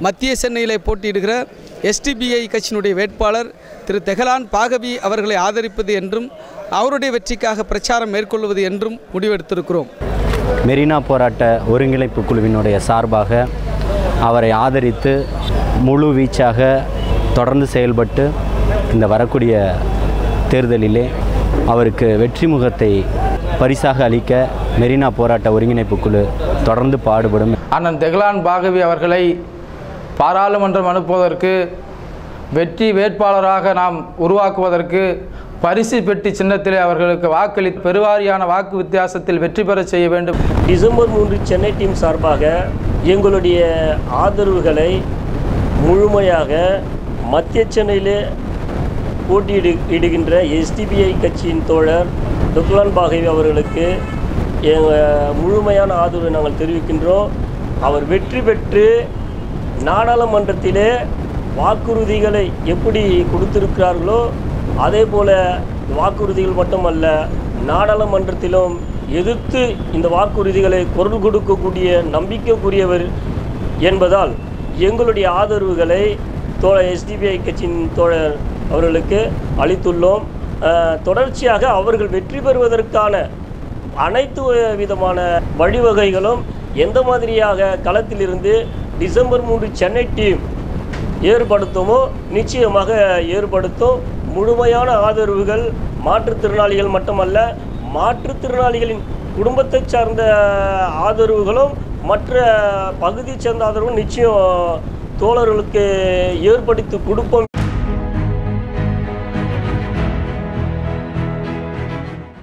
மத்திய சென்னையிலே போட்டியிடுகிற எஸ்டிபிஐ கட்சியினுடைய வேட்பாளர் திரு தெஹலான் பாகவி அவர்களை ஆதரிப்பது என்றும் அவருடைய வெற்றிக்காக பிரச்சாரம் மேற்கொள்வது என்றும் முடிவெடுத்திருக்கிறோம். மெரினா போராட்ட ஒருங்கிணைப்பு குழுவினுடைய சார்பாக அவரை ஆதரித்து முழு வீச்சாக தொடர்ந்து செயல்பட்டு இந்த வரக்கூடிய தேர்தலிலே அவருக்கு வெற்றி முகத்தை பரிசாக அளிக்க மெரினா போராட்ட ஒருங்கிணைப்பு குழு தொடர்ந்து பாடுபடும். அண்ணன் தெஹ்லான் பாகவி அவர்களை பாராளுமன்றம் அனுப்புவதற்கு வெற்றி வேட்பாளராக நாம் உருவாக்குவதற்கு பரிசு பெட்டி சின்னத்திலே அவர்களுக்கு வாக்களி பெருவாரியான வாக்கு வித்தியாசத்தில் வெற்றி பெறச் செய்ய வேண்டும். டிசம்பர் மூன்று சென்னை டீம் சார்பாக எங்களுடைய ஆதரவுகளை முழுமையாக மத்திய சென்னையிலே போட்டியிடு இடுகின்ற எஸ்டிபிஐ கட்சியின் தோழர் துக்லான் பாகவி அவர்களுக்கு எங்கள் முழுமையான ஆதரவை நாங்கள் தெரிவிக்கின்றோம். அவர் வெற்றி பெற்று நாடாளுமன்றத்திலே வாக்குறுதிகளை எப்படி கொடுத்திருக்கிறார்களோ அதே போல வாக்குறுதிகள் மட்டுமல்ல நாடாளுமன்றத்திலும் எதிர்த்து இந்த வாக்குறுதிகளை குரல் கொடுக்கக்கூடிய நம்பிக்கைக்குரியவர் என்பதால் எங்களுடைய ஆதரவுகளை தோழர் எஸ்டிபிஐ கட்சியின் தோழர் அவர்களுக்கு அளித்துள்ளோம். தொடர்ச்சியாக அவர்கள் வெற்றி பெறுவதற்கான அனைத்து விதமான வழிவகைகளும் எந்த மாதிரியாக களத்திலிருந்து டிசம்பர் மூன்று சென்னை டீம் ஏற்படுத்துமோ? நிச்சயமாக ஏற்படுத்தும். முழுமையான ஆதரவுகள் மாற்றுத்திறனாளிகள் மட்டுமல்ல மாற்றுத்திறனாளிகளின் குடும்பத்தை சார்ந்த ஆதரவுகளும் மற்ற பகுதியை சேர்ந்த ஆதரவும் நிச்சயம் தோழர்களுக்கு ஏற்படுத்தி கொடுப்போம்